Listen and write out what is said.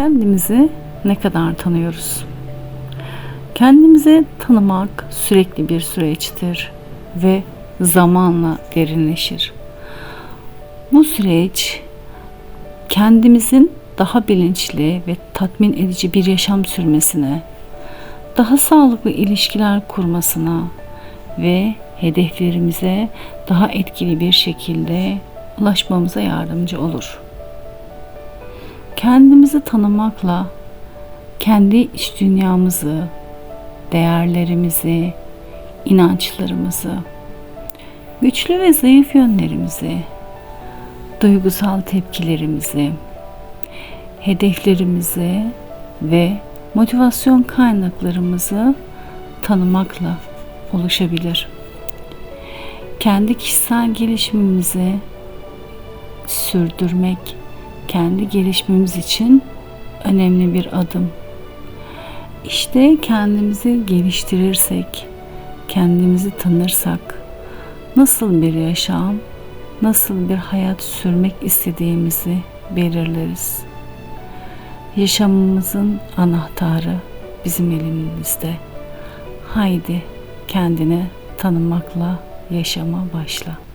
kendimizi ne kadar tanıyoruz? Kendimizi tanımak sürekli bir süreçtir ve zamanla derinleşir. Bu süreç kendimizin daha bilinçli ve tatmin edici bir yaşam sürmesine, daha sağlıklı ilişkiler kurmasına ve hedeflerimize daha etkili bir şekilde ulaşmamıza yardımcı olur. Kendimizi tanımakla kendi iç dünyamızı, değerlerimizi, inançlarımızı, güçlü ve zayıf yönlerimizi, duygusal tepkilerimizi, hedeflerimizi ve motivasyon kaynaklarımızı tanımakla oluşabilir. Kendi kişisel gelişimimizi sürdürmek kendi gelişmemiz için önemli bir adım. İşte kendimizi geliştirirsek, kendimizi tanırsak nasıl bir yaşam, nasıl bir hayat sürmek istediğimizi belirleriz. Yaşamımızın anahtarı bizim elimizde. Haydi kendini tanımakla yaşama başla.